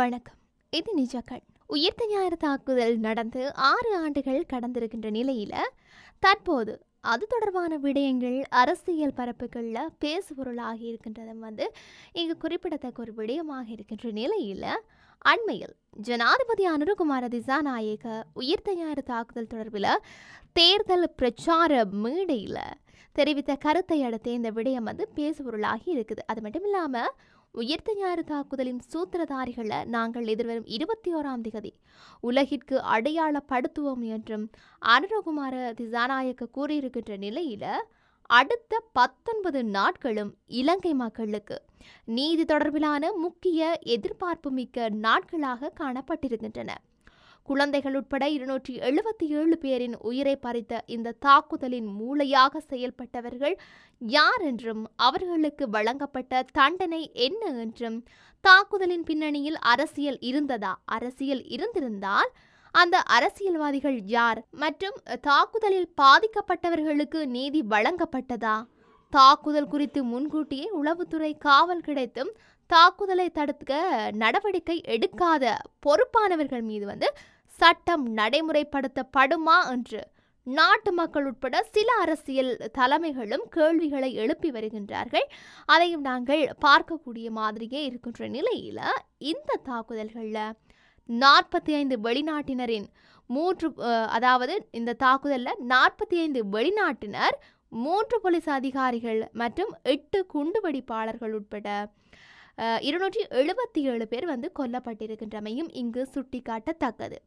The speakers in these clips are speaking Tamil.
வணக்கம். இது நிஜக்கள். உயிர்த்த ஞாயிறு தாக்குதல் நடந்து ஆறு ஆண்டுகள் கடந்திருக்கின்ற நிலையில தற்போது அது தொடர்பான விடயங்கள் அரசியல் பரப்புகளில் பேசுபொருளாகி இருக்கின்றதும் வந்து இங்கு குறிப்பிடத்தக்க ஒரு விடயமாக இருக்கின்ற நிலையில அண்மையில் ஜனாதிபதி அனுருகுமார திசாநாயக உயிர்த்த ஞாயிறு தாக்குதல் தொடர்பில் தேர்தல் பிரச்சார மேடையில் தெரிவித்த கருத்தை அடுத்து இந்த விடயம் வந்து பேசுபொருளாகி இருக்குது. அது மட்டும் இல்லாமல் உயிர்த்த ஞாயிறு தாக்குதலின் சூத்திரதாரிகளை நாங்கள் எதிர்வரும் இருபத்தி ஓராம் திகதி உலகிற்கு அடையாளப்படுத்துவோம் என்றும் அனுரகுமார திசாநாயக்க கூறியிருக்கின்ற நிலையில் அடுத்த பத்தொன்பது நாட்களும் இலங்கை மக்களுக்கு நீதி தொடர்பிலான முக்கிய எதிர்பார்ப்பு மிக்க நாட்களாக காணப்பட்டிருக்கின்றன. குழந்தைகள் உட்பட இருநூற்றி எழுபத்தி ஏழு பேரின் உயிரை பறித்த இந்த தாக்குதலின் மூளையாக செயல்பட்டவர்கள் யார் என்றும் அவர்களுக்கு வழங்கப்பட்ட தண்டனை என்ன என்றும் தாக்குதலின் பின்னணியில் அரசியல் இருந்ததா? அரசியல் இருந்திருந்தால் அந்த அரசியல்வாதிகள் யார் மற்றும் தாக்குதலில் பாதிக்கப்பட்டவர்களுக்கு நீதி வழங்கப்பட்டதா? தாக்குதல் குறித்து முன்கூட்டியே உளவுத்துறை காவல் கிடைத்தும் தாக்குதலை தடுக்க நடவடிக்கை எடுக்காத பொறுப்பானவர்கள் மீது வந்து சட்டம் நடைமுறைப்படுத்தப்படுமா என்று நாட்டு மக்கள் உட்பட சில அரசியல் தலைமைகளும் கேள்விகளை எழுப்பி வருகின்றார்கள். அதையும் நாங்கள் பார்க்கக்கூடிய மாதிரியே இருக்கின்ற நிலையில் இந்த தாக்குதல்களில் நாற்பத்தி ஐந்து வெளிநாட்டினரின் மூன்று அதாவது இந்த தாக்குதலில் நாற்பத்தி ஐந்து வெளிநாட்டினர் மூன்று போலீஸ் அதிகாரிகள் மற்றும் எட்டு குண்டுவெடிப்பாளர்கள் உட்பட இருநூற்றி எழுபத்தி ஏழு பேர் வந்து கொல்லப்பட்டிருக்கின்றமையும் இங்கு சுட்டிக்காட்டத்தக்கது.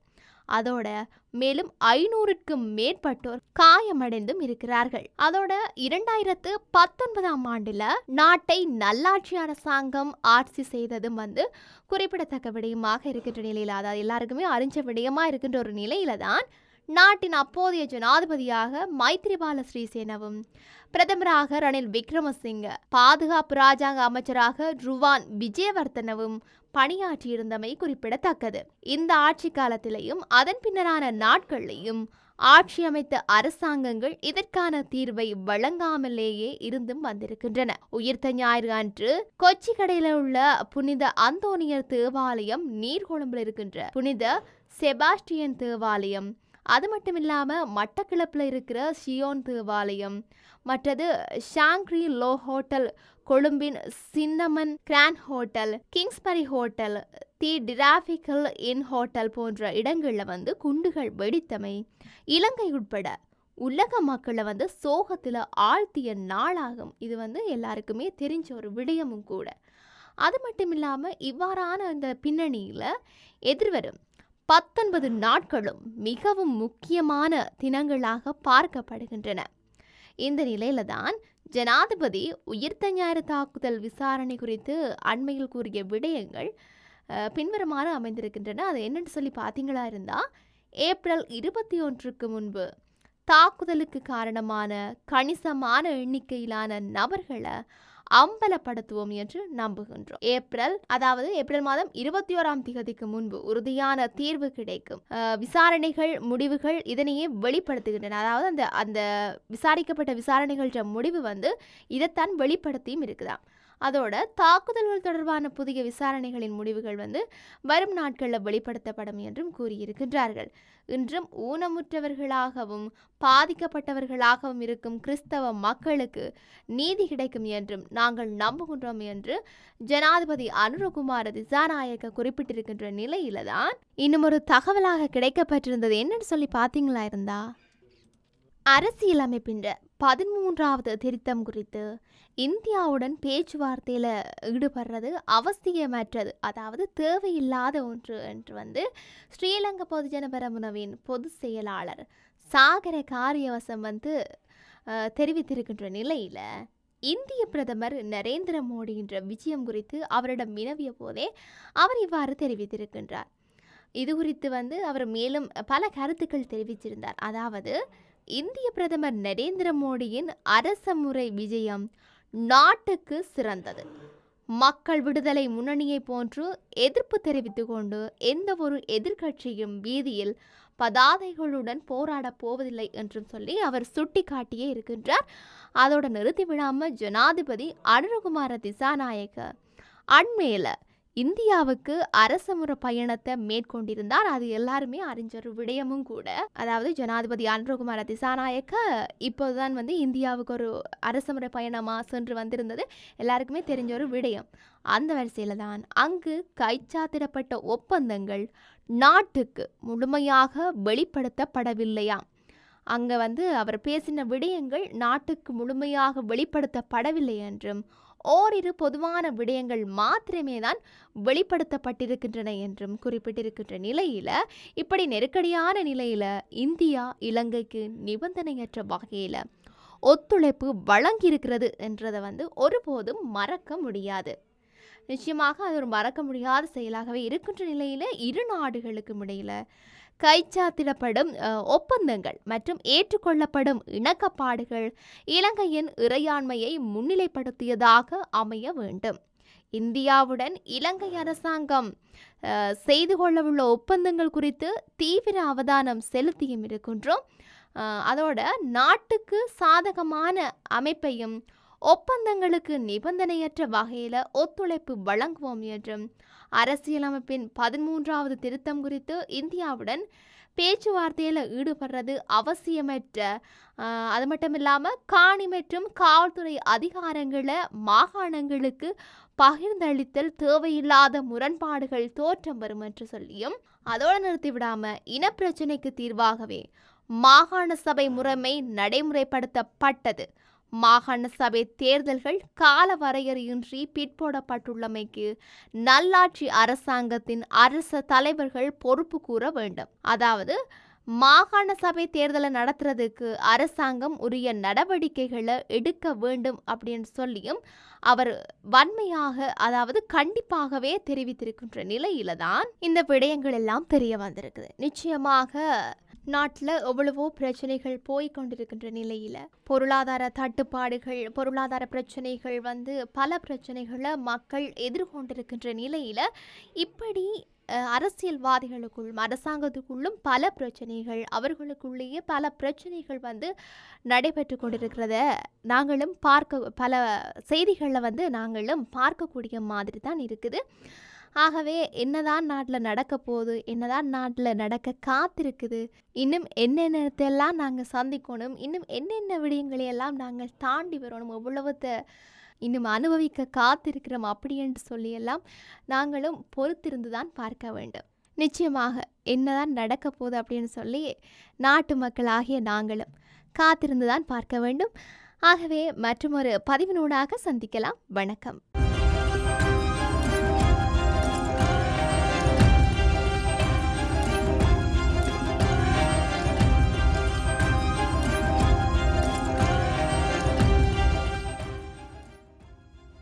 அதோட மேலும் ஐநூறுக்கும் மேற்பட்டோர் காயமடைந்தும் இருக்கிறார்கள். அதோட இரண்டாயிரத்து பத்தொன்பதாம் ஆண்டுல நாட்டை நல்லாட்சி அரசாங்கம் ஆட்சி செய்ததும் வந்து குறிப்பிடத்தக்க விடயமாக இருக்கின்ற நிலையில் அதாவது எல்லாருக்குமே அறிஞ்ச விடயமா இருக்கின்ற ஒரு நிலையில தான் நாட்டின் அப்போதைய ஜனாதிபதியாக மைத்ரிபால ஸ்ரீசேனவும் பிரதமராக ரணில் விக்ரமசிங்க பாதுகாப்பு ராஜாங்க அமைச்சராக ருவான் விஜயவர்த்தனவும் பணியாற்றியிருந்தமை குறிப்பிடத்தக்கது. இந்த ஆட்சி காலத்திலையும் அதன் பின்னரான நாட்களிலேயும் ஆட்சி அமைத்த அரசாங்கங்கள் இதற்கான தீர்வை வழங்காமலேயே இருந்தும் வந்திருக்கின்றன. உயிர்த்த ஞாயிறு அன்று கொச்சிக்கடையில் உள்ள புனித அந்தோனியர் தேவாலயம் நீர்கொழும்பில் இருக்கின்ற புனித செபாஸ்டியன் தேவாலயம் அது மட்டும் இல்லாமல் மட்டக்கிழப்பில் இருக்கிற ஷியோன் தேவாலயம் மற்றது Shangri La hotel கொழும்பின் Cinnamon Grand hotel Kingsbury hotel the tropical inn hotel போன்ற இடங்களில் வந்து குண்டுகள் வெடித்தமை. இலங்கை உட்பட உலக மக்களை வந்து சோகத்தில் ஆழ்த்திய நாளாகும். இது வந்து எல்லாருக்குமே தெரிஞ்ச ஒரு விடயமும் கூட. அது மட்டும் இல்லாமல் இவ்வாறான அந்த பின்னணியில் எதிர்வரும் பத்தொன்பது நாட்களும் மிகவும் முக்கியமான தினங்களாக பார்க்கப்படுகின்றன. இந்த நிலையில தான் ஜனாதிபதி உயிர்த்த ஞாயிறு தாக்குதல் விசாரணை குறித்து அண்மையில் கூறிய விடயங்கள் பின்வருமாறு அமைந்திருக்கின்றன. அது என்னன்னு சொல்லி பார்த்தீங்களா இருந்தால் ஏப்ரல் இருபத்தி ஒன்றுக்கு முன்பு தாக்குதலுக்கு காரணமான கணிசமான எண்ணிக்கையிலான நபர்களை அம்பலப்படுத்துவோம் என்று நம்புகின்றோம். ஏப்ரல் அதாவது ஏப்ரல் மாதம் இருபத்தி ஓராம் திகதிக்கு முன்பு உறுதியான தீர்வு கிடைக்கும். விசாரணைகள் முடிவுகள் இதனையே வெளிப்படுத்துகின்றன. அதாவது அந்த அந்த விசாரிக்கப்பட்ட விசாரணைகள முடிவு வந்து இதைத்தான் வெளிப்படுத்தியும் இருக்குதாம். அதோட தாக்குதல்கள் தொடர்பான புதிய விசாரணைகளின் முடிவுகள் வந்து வரும் நாட்களில் வெளிப்படுத்தப்படும் என்றும் கூறியிருக்கின்றார்கள். இன்றும் ஊனமுற்றவர்களாகவும் பாதிக்கப்பட்டவர்களாகவும் இருக்கும் கிறிஸ்தவ மக்களுக்கு நீதி கிடைக்கும் என்றும் நாங்கள் நம்புகின்றோம் என்று ஜனாதிபதி அனுரகுமார திசாநாயக்க குறிப்பிட்டிருக்கின்ற நிலையில தான் இன்னும் ஒரு தகவலாக கிடைக்கப்பட்டிருந்தது. என்னன்னு சொல்லி பார்த்தீங்களா இருந்தா? அரசியலமைப்பின் பதிமூன்றாவது திருத்தம் குறித்து இந்தியாவுடன் பேச்சுவார்த்தையில் ஈடுபடுறது அவசியமற்றது. அதாவது தேவையில்லாத ஒன்று என்று வந்து ஸ்ரீலங்கா பொதுஜன பெரமுனவின் பொதுச் செயலாளர் சாகர காரியவசம் வந்து தெரிவித்திருக்கின்ற நிலையில் இந்திய பிரதமர் நரேந்திர மோடி என்ற விஜயம் குறித்து அவரிடம் வினவிய போதே அவர் இவ்வாறு தெரிவித்திருக்கின்றார். இது குறித்து வந்து அவர் மேலும் பல கருத்துக்கள் தெரிவிச்சிருந்தார் அதாவது இந்திய பிரதமர் நரேந்திர மோடியின் அரச முறை விஜயம் நாட்டுக்கு சிறந்தது. மக்கள் விடுதலை முன்னணியை போன்று எதிர்ப்பு தெரிவித்து கொண்டு எந்த ஒரு எதிர்க்கட்சியும் வீதியில் பதாதைகளுடன் போராடப் போவதில்லை என்றும் சொல்லி அவர் சுட்டிக்காட்டியே இருக்கின்றார். அதோடு நிறுத்தி விடாமல் ஜனாதிபதி அனுரகுமார திசாநாயக்க அண்மையில இந்தியாவுக்கு அரசமுறை பயணத்தை மேற்கொண்டிருந்தார். அது எல்லாருமே அறிஞர் விடயமும் கூட. அதாவது ஜனாதிபதி அனுரகுமார திசாநாயக்க இப்போதுதான் வந்து இந்தியாவுக்கு ஒரு அரசமுறை பயணமாக சென்று வந்திருந்தது. எல்லாருக்குமே தெரிஞ்ச ஒரு விடயம். அந்த வரிசையில் தான் அங்கு கைச்சாத்திடப்பட்ட ஒப்பந்தங்கள் நாட்டுக்கு முழுமையாக வெளிப்படுத்தப்படவில்லையாம் அங்கே வந்து அவர் பேசின விடயங்கள் நாட்டுக்கு முழுமையாக வெளிப்படுத்தப்படவில்லை என்றும் ஓரிரு பொதுவான விடயங்கள் மாத்திரமே தான் வெளிப்படுத்தப்பட்டிருக்கின்றன என்றும் குறிப்பிட்டிருக்கின்ற நிலையில் இப்படி நெருக்கடியான நிலையில் இந்தியா இலங்கைக்கு நிபந்தனையற்ற வகையில் ஒத்துழைப்பு வழங்கியிருக்கிறது என்றதை வந்து ஒருபோதும் மறக்க முடியாது. நிச்சயமாக அது ஒரு மறக்க முடியாத செயலாகவே இருக்கின்ற நிலையில் இரு நாடுகளுக்கும் இடையில் கைச்சாத்திடப்படும் ஒப்பந்தங்கள் மற்றும் ஏற்றுக்கொள்ளப்படும் இணக்கப்பாடுகள் இலங்கையின் இறையாண்மையை முன்னிலைப்படுத்தியதாக அமைய வேண்டும். இந்தியாவுடன் இலங்கை அரசாங்கம் செய்து கொள்ளவுள்ள ஒப்பந்தங்கள் குறித்து தீவிர அவதானம் செலுத்தியும் இருக்கின்றோம். அதோட நாட்டுக்கு சாதகமான அமைப்பையும் ஒப்பந்தங்களுக்கு நிபந்தனையற்ற வகையில் ஒத்துழைப்பு வழங்குவோம் என்றும் அரசியலமைப்பின் பதிமூன்றாவது திருத்தம் குறித்து இந்தியாவுடன் பேச்சுவார்த்தையில் ஈடுபடுறது அவசியமற்ற அது மட்டும் இல்லாமல் காணி மற்றும் காவல்துறை அதிகாரங்களை மாகாணங்களுக்கு பகிர்ந்தளித்தல் தேவையில்லாத முரண்பாடுகள் தோற்றம் வரும் என்று சொல்லியும் அதோடு நிறுத்திவிடாமல் இனப்பிரச்சினைக்கு தீர்வாகவே மாகாண சபை முறைமை நடைமுறைப்படுத்தப்பட்டது. மாகாண சபை தேர்தல்கள் கால வரையறையின்றி பிற்போடப்பட்டுள்ளமைக்கு நல்லாட்சி அரசாங்கத்தின் அரச தலைவர்கள் பொறுப்பு கூற வேண்டும். அதாவது மாகாண சபை தேர்தலை நடத்துறதுக்கு அரசாங்கம் உரிய நடவடிக்கைகளை எடுக்க வேண்டும் அப்படின்னு சொல்லியும் அவர் வன்மையாக அதாவது கண்டிப்பாகவே தெரிவித்திருக்கின்ற நிலையில தான் இந்த விடயங்கள் எல்லாம் தெரிய வந்திருக்குது. நிச்சயமாக நாட்டில் எவ்வளவோ பிரச்சனைகள் போய் கொண்டிருக்கின்ற நிலையில் பொருளாதார தட்டுப்பாடுகள் பொருளாதார பிரச்சனைகள் வந்து பல பிரச்சனைகளை மக்கள் எதிர்கொண்டிருக்கின்ற நிலையில் இப்படி அரசியல்வாதிகளுக்குள்ளும் அரசாங்கத்துக்குள்ளும் பல பிரச்சனைகள் அவர்களுக்குள்ளேயே பல பிரச்சனைகள் வந்து நடைபெற்று கொண்டிருக்கிறத நாங்களும் பார்க்க பல செய்திகளில் வந்து நாங்களும் பார்க்கக்கூடிய மாதிரி தான் இருக்குது. ஆகவே என்னதான் நாட்டில் நடக்க போகுது என்னதான் நாட்டில் நடக்க காத்திருக்குது இன்னும் என்னென்னத்தையெல்லாம் நாங்கள் சந்திக்கணும் இன்னும் என்னென்ன விடயங்களையெல்லாம் நாங்கள் தாண்டி வரணும் எவ்வளவுத்தை இன்னும் அனுபவிக்க காத்திருக்கிறோம் அப்படி என்று சொல்லியெல்லாம் நாங்களும் பொறுத்திருந்து தான் பார்க்க வேண்டும். நிச்சயமாக என்னதான் நடக்க போகுது அப்படின்னு சொல்லி நாட்டு மக்களாகிய நாங்களும் காத்திருந்து தான் பார்க்க வேண்டும். ஆகவே மற்றொரு பதிவினூடாக சந்திக்கலாம். வணக்கம்.